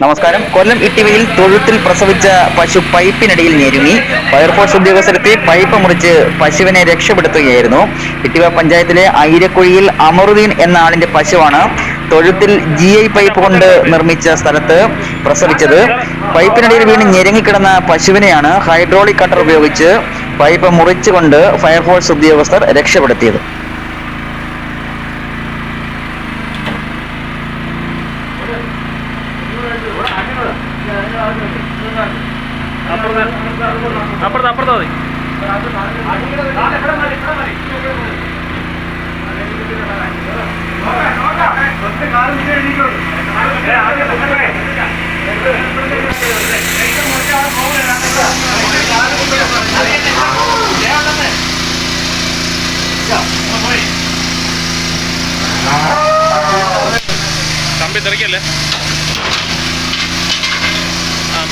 നമസ്കാരം. കൊല്ലം ഇട്ടിവയിൽ തൊഴുത്തിൽ പ്രസവിച്ച പശു പൈപ്പിനിടയിൽ ഞെരുങ്ങി. ഫയർഫോഴ്സ് ഉദ്യോഗസ്ഥരെത്തി പൈപ്പ് മുറിച്ച് പശുവിനെ രക്ഷപ്പെടുത്തുകയായിരുന്നു. ഇട്ടിവ പഞ്ചായത്തിലെ ഐരക്കുഴിയിൽ അമറുദ്ദീൻ എന്ന ആളിന്റെ പശുവാണ് തൊഴുത്തിൽ ജി ഐ പൈപ്പ് കൊണ്ട് നിർമ്മിച്ച സ്ഥലത്ത് പ്രസവിച്ചത്. പൈപ്പിനിടയിൽ വീണ് ഞെരുങ്ങിക്കിടന്ന പശുവിനെയാണ് ഹൈഡ്രോളിക് കട്ടർ ഉപയോഗിച്ച് പൈപ്പ് മുറിച്ചുകൊണ്ട് ഫയർഫോഴ്സ് ഉദ്യോഗസ്ഥർ രക്ഷപ്പെടുത്തിയത്. അപ്പുറത്ത് അപ്പുറത്ത് മതി. കമ്പി തെറിക്കല്ലേ?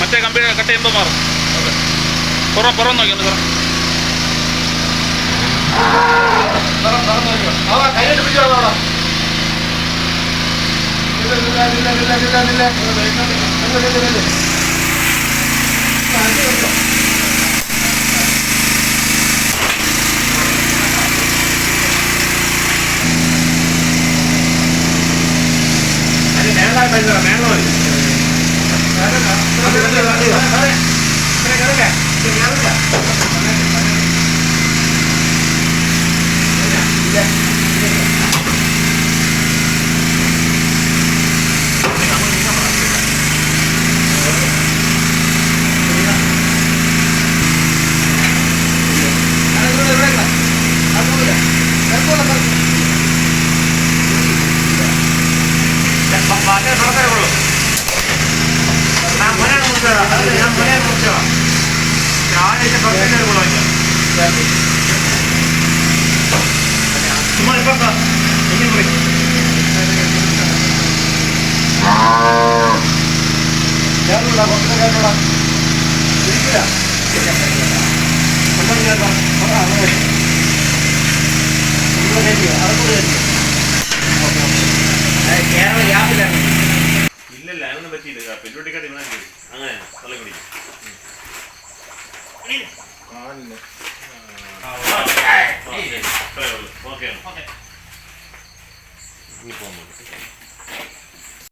മറ്റേ കമ്പി കട്ട് ചെയ്യുമ്പോൾ മാറും. പുറ പുറം നോക്കി ഒന്ന് മേളായി മേളോ അതെ ഞാൻ പറയാൻ നോക്കുക. കേരള കുറച്ച് കേരള ഇരിക്കില്ല കേട്ടോ കേരള ഗ്യാപ്പിലാണ് ഇല്ലല്ല അതൊന്നും പറ്റിയില്ല പെരുവട്ടിക്കാട്ട് ഇവനെ അങ്ങനെ തള്ളി കുടിക്കും い。い。いいい